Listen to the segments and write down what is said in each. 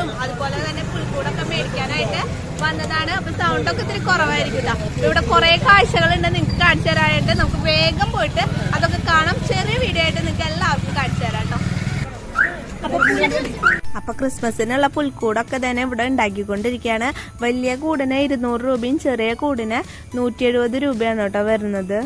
സാമ്പാറും അതുപോലെ തന്നെ പുൽക്കൂടൊക്കെ മേടിക്കാനായിട്ട് വന്നതാണ്. അപ്പൊ സൗണ്ടൊക്കെ ഇത്തിരി കുറവായിരിക്കും ഇവിടെ കുറെ കാഴ്ചകളുണ്ട് നിങ്ങൾക്ക് കാണിച്ചു തരാനായിട്ട്. നമുക്ക് വേഗം പോയിട്ട് അതൊക്കെ കാണാം. ചെറിയ വീഡിയോ ആയിട്ട് നിങ്ങൾക്ക് എല്ലാവർക്കും കാണിച്ചു തരാം അപ്പൊ ക്രിസ്മസിനുള്ള പുൽക്കൂടൊക്കെ തന്നെ ഇവിടെ ഉണ്ടാക്കിക്കൊണ്ടിരിക്കുകയാണ്. വലിയ കൂടിന് ഇരുന്നൂറ് രൂപയും ചെറിയ കൂടിന് നൂറ്റി എഴുപത് രൂപയാണ് കേട്ടോ വരുന്നത്.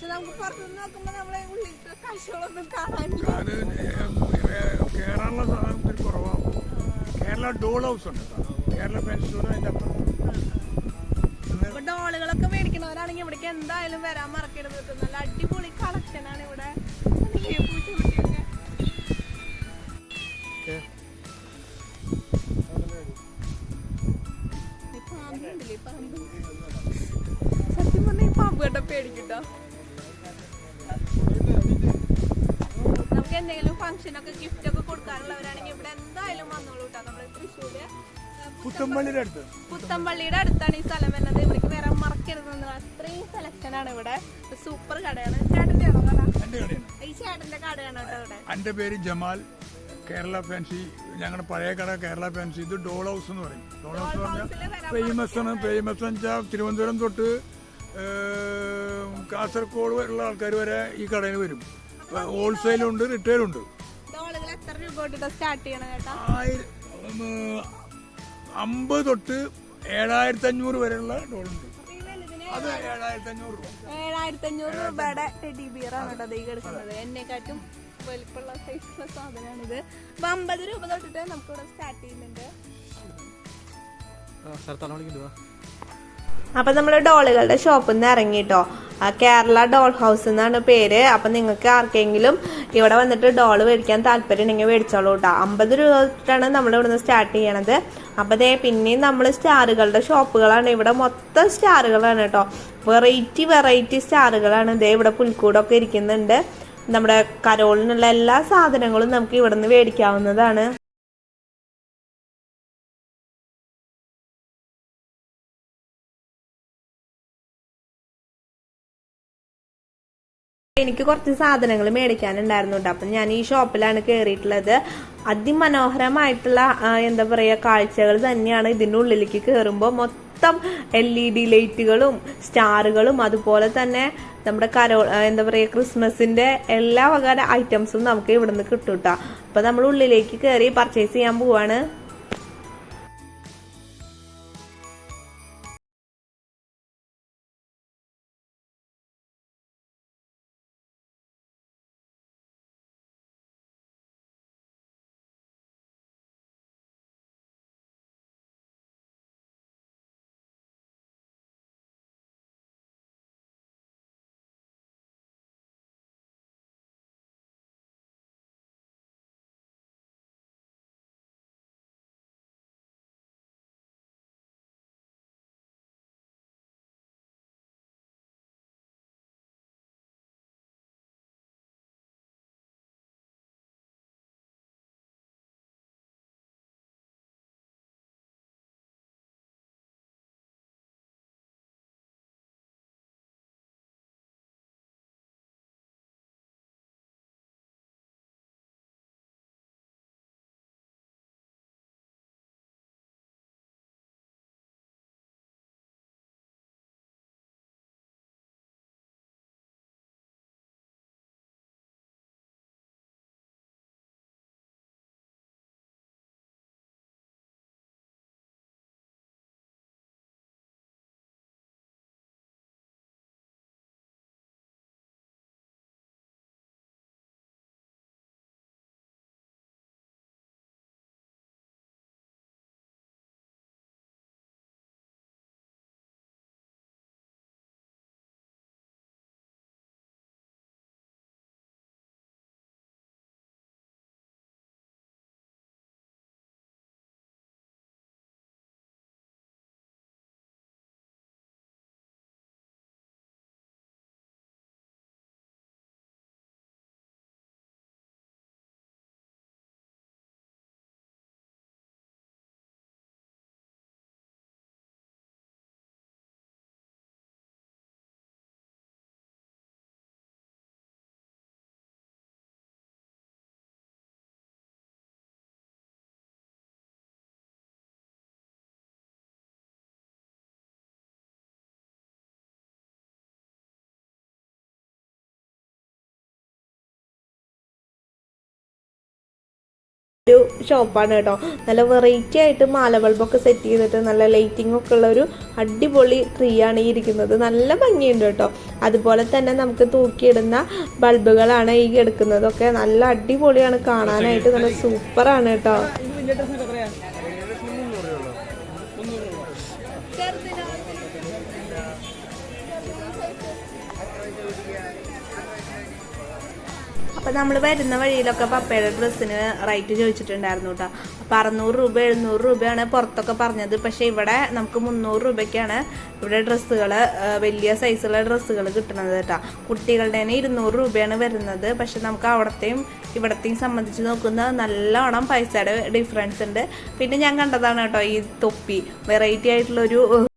പക്ഷെ നമുക്ക് പുറത്തുനിന്ന് നോക്കുമ്പോ നമ്മളെ ഉള്ളിലത്തെ കാഴ്ചകളൊന്നും കാണാനില്ല കേരള സാധനത്തിൽ കുറവാണ് കേരള ഡോൾ ഹൗസ് ഉണ്ട്. കേരള പെൻസ്റ്റോർ അതിന്റെ അപ്പുറം. അപ്പൊ ഡോളുകളൊക്കെ മേടിക്കുന്നവരാണെങ്കിൽ ഇവിടേക്ക് എന്തായാലും വരാൻ മറക്കരുത് നല്ല അടിപൊളി കളക്ഷൻ ആണ് ഇവിടെ. സത്യം പറഞ്ഞാ ഈ പാമ്പ് കേട്ടോ പേടിക്കട്ടോ. എന്തെങ്കിലും ഫംഗ്ഷൻ ഒക്കെ ഗിഫ്റ്റ് ഒക്കെ കൊടുക്കാനുള്ളവരാണെങ്കിൽ ഇവിടെ എന്തായാലും വന്നോളൂ കേട്ടോ നമ്മുടെ തൃശ്ശൂര്. പുത്തമ്പള്ളിയുടെ അടുത്ത്. പുത്തമ്പള്ളിയുടെ അടുത്താണ് ഈ സ്ഥലം വരുന്നത്. ഇവിടേക്ക് വരാൻ മറക്കരുത് അത്രയും സെലക്ഷൻ ആണ് ഇവിടെ. സൂപ്പർ കടയാണ്. ചേട്ടന്റെ ആണോ കട? എന്റെ ഈ ചേട്ടന്റെ കടയാണ് കേട്ടോ ഇവിടെ? എന്റെ പേര് ജമാൽ. കേരള ഫാൻസി. ഞങ്ങളുടെ പഴയ കട കേരള ഫാൻസി. ഇത് ഡോൾ ഹൗസ് എന്ന് പറയും. ഡോൾ ഹൗസ് എന്ന് പറഞ്ഞാൽ ഫേമസ് ആണ്. ഫേമസ് എന്ന് വെച്ചാൽ തിരുവനന്തപുരം തൊട്ട് കാസർഗോഡ് വരെയുള്ള ആൾക്കാർ വരെ ഈ കടയിൽ വരും. ഹോൾസെയിലുണ്ട് റിറ്റെയിലുണ്ട് ഡോളുകൾ എത്ര രൂപ സ്റ്റാർട്ട് ചെയ്യണം ചേട്ടാ ആയിരം അമ്പത് തൊട്ട് ഏഴായിരത്തി അഞ്ഞൂറ് വരെയുള്ള ഡോളുണ്ട് അത് ഏഴായിരത്തി അഞ്ഞൂറ് രൂപ. ഏഴായിരത്തി അഞ്ഞൂറ് രൂപയുടെ ടെഡി ബിയറാണ് കേട്ടോ ഈ കിടക്കുന്നത്. എന്നെക്കാട്ടും വലിപ്പമുള്ള സൈസുള്ള സാധനമാണിത് അപ്പൊ അമ്പത് രൂപ തൊട്ടിട്ട് നമുക്ക് ഇവിടെ സ്റ്റാർട്ട് ചെയ്യുന്നുണ്ട് അപ്പൊ നമ്മൾ ഡോളുകളുടെ ഷോപ്പിൽ നിന്ന് ഇറങ്ങിട്ടോ കേരള ഡോൾ ഹൗസ് എന്നാണ് പേര്. അപ്പം നിങ്ങൾക്ക് ആർക്കെങ്കിലും ഇവിടെ വന്നിട്ട് ഡോൾ മേടിക്കാൻ താല്പര്യം ഉണ്ടെങ്കിൽ മേടിച്ചോളൂ കേട്ടോ അമ്പത് രൂപ തൊട്ടാണ് നമ്മൾ ഇവിടുന്ന് സ്റ്റാർട്ട് ചെയ്യണത്. അപ്പോൾ ദേ പിന്നെയും നമ്മൾ സ്റ്റാറുകളുടെ ഷോപ്പുകളാണ്. ഇവിടെ മൊത്തം സ്റ്റാറുകളാണ് കേട്ടോ വെറൈറ്റി വെറൈറ്റി സ്റ്റാറുകളാണ്. ദേ ഇവിടെ പുൽക്കൂടൊക്കെ ഇരിക്കുന്നുണ്ട്. നമ്മുടെ കരോളിനുള്ള എല്ലാ സാധനങ്ങളും നമുക്ക് ഇവിടുന്ന് മേടിക്കാവുന്നതാണ്. എനിക്ക് കുറച്ച് സാധനങ്ങൾ മേടിക്കാനുണ്ടായിരുന്നു കേട്ടോ അപ്പം ഞാൻ ഈ ഷോപ്പിലാണ് കയറിയിട്ടുള്ളത് അതിമനോഹരമായിട്ടുള്ള എന്താ പറയുക കാഴ്ചകൾ തന്നെയാണ് ഇതിന്റെ ഉള്ളിലേക്ക് കയറുമ്പോൾ മൊത്തം എൽ ഇ ഡി ലൈറ്റുകളും സ്റ്റാറുകളും അതുപോലെ തന്നെ നമ്മുടെ കരോ എന്താ പറയുക ക്രിസ്മസിന്റെ എല്ലാ വക ഐറ്റംസും നമുക്ക് ഇവിടുന്ന് കിട്ടും കേട്ടോ അപ്പം നമ്മൾ ഉള്ളിലേക്ക് കയറി പർച്ചേസ് ചെയ്യാൻ പോവാണ്. ഒരു ഷോപ്പാണ് കേട്ടോ. നല്ല വെറൈറ്റി ആയിട്ട് മാല ബൾബൊക്കെ സെറ്റ് ചെയ്തിട്ട് നല്ല ലൈറ്റിംഗ് ഒക്കെ ഉള്ള ഒരു അടിപൊളി ട്രീ ആണ് ഈ ഇരിക്കുന്നത്. നല്ല ഭംഗിയുണ്ട് കേട്ടോ. അതുപോലെ തന്നെ നമുക്ക് തൂക്കിയിടുന്ന ബൾബുകളാണ് ഈ എടുക്കുന്നതൊക്കെ. നല്ല അടിപൊളിയാണ്. കാണാനായിട്ട് നല്ല സൂപ്പറാണ് കേട്ടോ. എത്രയാ അപ്പൊ നമ്മൾ വരുന്ന വഴിയിലൊക്കെ പപ്പയുടെ ഡ്രസ്സിന് റേറ്റ് ചോദിച്ചിട്ടുണ്ടായിരുന്നു കേട്ടോ അപ്പൊ അറുന്നൂറ് രൂപ എഴുന്നൂറ് രൂപയാണ് പുറത്തൊക്കെ പറഞ്ഞത്. പക്ഷെ ഇവിടെ നമുക്ക് മുന്നൂറ് രൂപയ്ക്കാണ് ഇവിടെ ഡ്രസ്സുകൾ വലിയ സൈസുള്ള ഡ്രസ്സുകൾ കിട്ടുന്നത് കേട്ടോ കുട്ടികളുടെ തന്നെ ഇരുന്നൂറ് രൂപയാണ് വരുന്നത്. പക്ഷെ നമുക്ക് അവിടത്തെയും ഇവിടത്തെയും സംബന്ധിച്ച് നോക്കുന്ന നല്ലോണം പൈസയുടെ ഡിഫറൻസ് ഉണ്ട്. പിന്നെ ഞാൻ കണ്ടതാണ് കേട്ടോ ഈ തൊപ്പി. വെറൈറ്റി ആയിട്ടുള്ളൊരു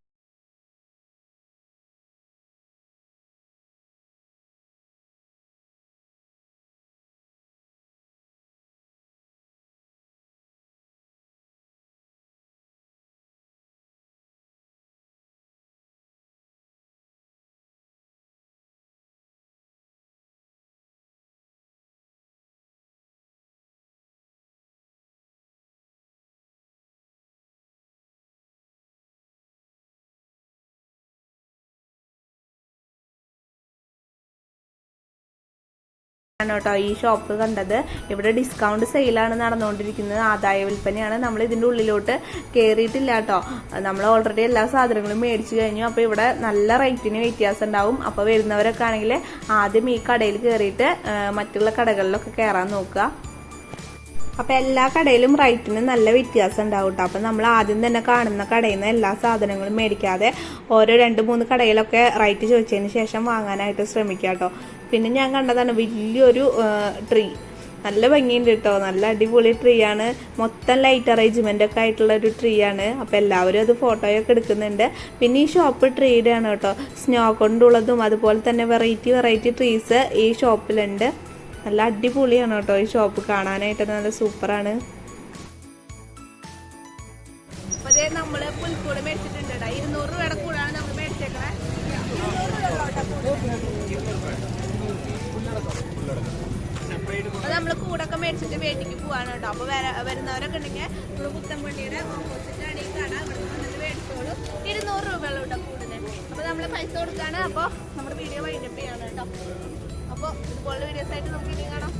ആണ് കേട്ടോ ഈ ഷോപ്പ് കണ്ടത്. ഇവിടെ ഡിസ്കൗണ്ട് സെയിലാണ് നടന്നുകൊണ്ടിരിക്കുന്നത്. ആദായ വിൽപ്പനയാണ്. നമ്മൾ ഇതിന്റെ ഉള്ളിലോട്ട് കയറിയിട്ടില്ല കേട്ടോ. നമ്മൾ ഓൾറെഡി എല്ലാ സാധനങ്ങളും മേടിച്ചു കഴിഞ്ഞു. അപ്പോൾ ഇവിടെ നല്ല റേറ്റിന് വ്യത്യാസം ഉണ്ടാവും. അപ്പോൾ വരുന്നവരൊക്കെ ആണെങ്കിൽ ആദ്യം ഈ കടയിൽ കയറിയിട്ട് മറ്റുള്ള കടകളിലൊക്കെ കയറാൻ നോക്കുക. അപ്പൊ എല്ലാ കടയിലും റേറ്റിന് നല്ല വ്യത്യാസം ഉണ്ടാവും കേട്ടോ. അപ്പൊ നമ്മൾ ആദ്യം തന്നെ കാണുന്ന കടയിൽ നിന്ന് എല്ലാ സാധനങ്ങളും മേടിക്കാതെ ഓരോ രണ്ട് മൂന്ന് കടയിലൊക്കെ റേറ്റ് ചോദിച്ചതിന് ശേഷം വാങ്ങാനായിട്ട് ശ്രമിക്കുക കേട്ടോ. പിന്നെ ഞാൻ കണ്ടതാണ് വലിയൊരു ട്രീ നല്ല ഭംഗിയുണ്ട് കേട്ടോ നല്ല അടിപൊളി ട്രീ ആണ്. മൊത്തം ലൈറ്റ് അറേഞ്ച്മെന്റ് ഒക്കെ ആയിട്ടുള്ള ഒരു ട്രീ ആണ്. അപ്പോൾ എല്ലാവരും അത് ഫോട്ടോയൊക്കെ എടുക്കുന്നുണ്ട്. പിന്നെ ഈ ഷോപ്പ് ട്രീയുടെ ആണ് കേട്ടോ സ്നോ കൊണ്ടുള്ളതും അതുപോലെ തന്നെ വെറൈറ്റി വെറൈറ്റി ട്രീസ് ഈ ഷോപ്പിലുണ്ട് നല്ല അടിപൊളിയാണ് കേട്ടോ ഈ ഷോപ്പ് കാണാനായിട്ട്. നല്ല സൂപ്പറാണ് വീട്ടിലേക്ക് പോവാണ് കേട്ടോ. അപ്പൊ വര- വരുന്നവരൊക്കെ ഉണ്ടെങ്കിൽ നമ്മൾ പുത്തൻപള്ളിയുടെ ഓപ്പോസിറ്റ് ഈ കട. ഇവിടെ വന്നിട്ട് മേടിച്ചോളൂ. ഇരുന്നൂറ് രൂപയുള്ള കേട്ടോ കൂടുതൽ അപ്പൊ നമ്മൾ പൈസ കൊടുക്കാണ്. അപ്പൊ നമ്മുടെ വീഡിയോ വൈൻഡപ്പ് ചെയ്യാണ് കേട്ടോ. അപ്പൊ ഇതുപോലുള്ള വീഡിയോസ് ആയിട്ട് നമുക്ക് ഇനി കാണാം.